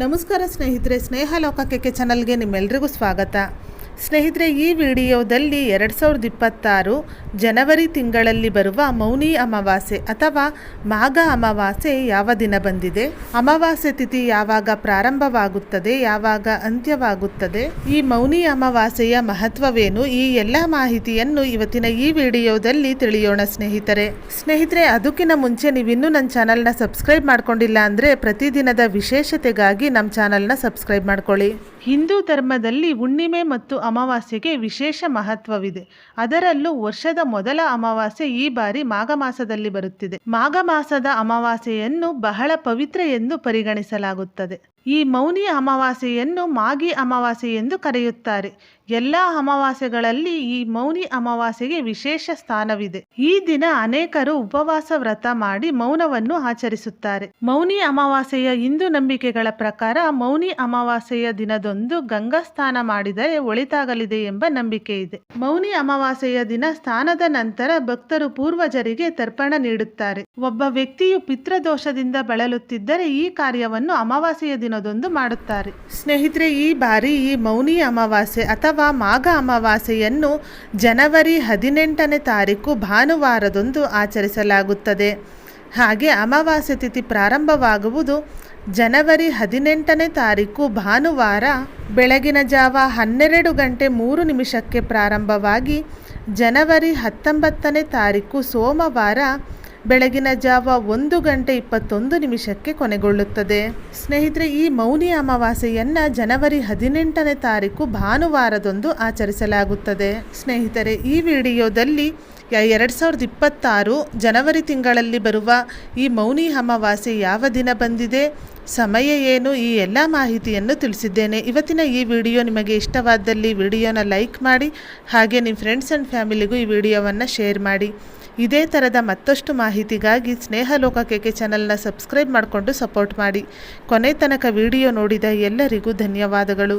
ನಮಸ್ಕಾರ ಸ್ನೇಹಿತರೆ ಸ್ನೇಹ ಲೋಕಕ್ಕೆ ಚಾನಲ್ಗೆ ನಿಮ್ಮೆಲ್ರಿಗೂ ಸ್ವಾಗತ. ಸ್ನೇಹಿತರೆ, ಈ ವಿಡಿಯೋದಲ್ಲಿ ಎರಡು ಸಾವಿರದ ಇಪ್ಪತ್ತಾರು ಜನವರಿ ತಿಂಗಳಲ್ಲಿ ಬರುವ ಮೌನಿ ಅಮಾವಾಸ್ಯೆ ಅಥವಾ ಮಾಘ ಅಮಾವಾಸ್ಯೆ ಯಾವ ದಿನ ಬಂದಿದೆ? ಅಮಾವಾಸ್ಯೆ ತಿಥಿ ಯಾವಾಗ ಪ್ರಾರಂಭವಾಗುತ್ತದೆ? ಯಾವಾಗ ಅಂತ್ಯವಾಗುತ್ತದೆ? ಈ ಮೌನಿ ಅಮಾವಾಸ್ಯೆಯ ಮಹತ್ವವೇನು? ಈ ಎಲ್ಲ ಮಾಹಿತಿಯನ್ನು ಇವತ್ತಿನ ಈ ವಿಡಿಯೋದಲ್ಲಿ ತಿಳಿಯೋಣ ಸ್ನೇಹಿತರೆ. ಸ್ನೇಹಿತರೆ, ಅದಕ್ಕಿಂತ ಮುಂಚೆ ನೀವಿನ್ನೂ ನನ್ನ ಚಾನಲ್ನ ಸಬ್ಸ್ಕ್ರೈಬ್ ಮಾಡ್ಕೊಂಡಿಲ್ಲ ಅಂದರೆ ಪ್ರತಿದಿನದ ವಿಶೇಷತೆಗಾಗಿ ನಮ್ಮ ಚಾನಲ್ನ ಸಬ್ಸ್ಕ್ರೈಬ್ ಮಾಡ್ಕೊಳ್ಳಿ. ಹಿಂದೂ ಧರ್ಮದಲ್ಲಿ ಹುಣ್ಣಿಮೆ ಮತ್ತು ಅಮಾವಾಸ್ಯೆಗೆ ವಿಶೇಷ ಮಹತ್ವವಿದೆ. ಅದರಲ್ಲೂ ವರ್ಷದ ಮೊದಲ ಅಮಾವಾಸ್ಯೆ ಈ ಬಾರಿ ಮಾಘ ಮಾಸದಲ್ಲಿ ಬರುತ್ತಿದೆ. ಮಾಘ ಮಾಸದ ಅಮಾವಾಸ್ಯೆಯನ್ನು ಬಹಳ ಪವಿತ್ರ ಎಂದು ಪರಿಗಣಿಸಲಾಗುತ್ತದೆ. ಈ ಮೌನಿ ಅಮಾವಾಸ್ಯೆಯನ್ನು ಮಾಗಿ ಅಮಾವಾಸ್ಯೆ ಎಂದು ಕರೆಯುತ್ತಾರೆ. ಎಲ್ಲ ಅಮಾವಾಸ್ಯೆಗಳಲ್ಲಿ ಈ ಮೌನಿ ಅಮಾವಾಸ್ಯೆಗೆ ವಿಶೇಷ ಸ್ಥಾನವಿದೆ. ಈ ದಿನ ಅನೇಕರು ಉಪವಾಸ ವ್ರತ ಮಾಡಿ ಮೌನವನ್ನು ಆಚರಿಸುತ್ತಾರೆ. ಮೌನಿ ಅಮಾವಾಸ್ಯೆಯ ಹಿಂದೂ ನಂಬಿಕೆಗಳ ಪ್ರಕಾರ ಮೌನಿ ಅಮಾವಾಸ್ಯೆಯ ದಿನದೊಂದು ಗಂಗಾ ಸ್ನಾನ ಮಾಡಿದರೆ ಒಳಿತಾಗಲಿದೆ ಎಂಬ ನಂಬಿಕೆ ಇದೆ. ಮೌನಿ ಅಮಾವಾಸ್ಯೆಯ ದಿನ ಸ್ನಾನದ ನಂತರ ಭಕ್ತರು ಪೂರ್ವಜರಿಗೆ ತರ್ಪಣ ನೀಡುತ್ತಾರೆ. ಒಬ್ಬ ವ್ಯಕ್ತಿಯು ಪಿತೃದೋಷದಿಂದ ಬಳಲುತ್ತಿದ್ದರೆ ಈ ಕಾರ್ಯವನ್ನು ಅಮಾವಾಸ್ಯೆಯ ದಿನದೊಂದು ಮಾಡುತ್ತಾರೆ. ಸ್ನೇಹಿತರೆ, ಈ ಬಾರಿ ಈ ಮೌನಿ ಅಮಾವಾಸ್ಯೆ ಅಥವಾ ಮಾಘ ಅಮಾವಾಸ್ಯೆಯನ್ನು ಜನವರಿ ಹದಿನೆಂಟನೇ ತಾರೀಕು ಭಾನುವಾರದೊಂದು ಆಚರಿಸಲಾಗುತ್ತದೆ. ಹಾಗೆ ಅಮಾವಾಸ್ಯೆ ತಿಥಿ ಪ್ರಾರಂಭವಾಗುವುದು ಜನವರಿ ಹದಿನೆಂಟನೇ ತಾರೀಕು ಭಾನುವಾರ ಬೆಳಗಿನ ಜಾವ ಹನ್ನೆರಡು ಗಂಟೆ ಮೂರು ನಿಮಿಷಕ್ಕೆ ಪ್ರಾರಂಭವಾಗಿ ಜನವರಿ ಹತ್ತೊಂಬತ್ತನೇ ತಾರೀಕು ಸೋಮವಾರ ಬೆಳಗಿನ ಜಾವ ಒಂದು ಗಂಟೆ ಇಪ್ಪತ್ತೊಂದು ನಿಮಿಷಕ್ಕೆ ಕೊನೆಗೊಳ್ಳುತ್ತದೆ. ಸ್ನೇಹಿತರೆ, ಈ ಮೌನಿ ಅಮಾವಾಸ್ಯೆಯನ್ನು ಜನವರಿ ಹದಿನೆಂಟನೇ ತಾರೀಕು ಭಾನುವಾರದಂದು ಆಚರಿಸಲಾಗುತ್ತದೆ. ಸ್ನೇಹಿತರೆ, ಈ ವಿಡಿಯೋದಲ್ಲಿ ಎರಡು ಸಾವಿರದ ಇಪ್ಪತ್ತಾರು ಜನವರಿ ತಿಂಗಳಲ್ಲಿ ಬರುವ ಈ ಮೌನಿ ಅಮಾವಾಸ್ಯೆ ಯಾವ ದಿನ ಬಂದಿದೆ, ಸಮಯ ಏನು, ಈ ಎಲ್ಲ ಮಾಹಿತಿಯನ್ನು ತಿಳಿಸಿದ್ದೇನೆ. ಇವತ್ತಿನ ಈ ವಿಡಿಯೋ ನಿಮಗೆ ಇಷ್ಟವಾದಲ್ಲಿ ವಿಡಿಯೋನ ಲೈಕ್ ಮಾಡಿ, ಹಾಗೆ ನಿಮ್ಮ ಫ್ರೆಂಡ್ಸ್ ಆ್ಯಂಡ್ ಫ್ಯಾಮಿಲಿಗೂ ಈ ವಿಡಿಯೋವನ್ನು ಶೇರ್ ಮಾಡಿ. ಇದೇ ಥರದ ಮತ್ತಷ್ಟು ಮಾಹಿತಿಗಾಗಿ ಸ್ನೇಹ ಲೋಕಕ್ಕೆ ಚಾನಲ್ನ ಸಬ್ಸ್ಕ್ರೈಬ್ ಮಾಡಿಕೊಂಡು ಸಪೋರ್ಟ್ ಮಾಡಿ ಕೊನೆ ತನಕ ವಿಡಿಯೋ ನೋಡಿದ ಎಲ್ಲರಿಗೂ ಧನ್ಯವಾದಗಳು.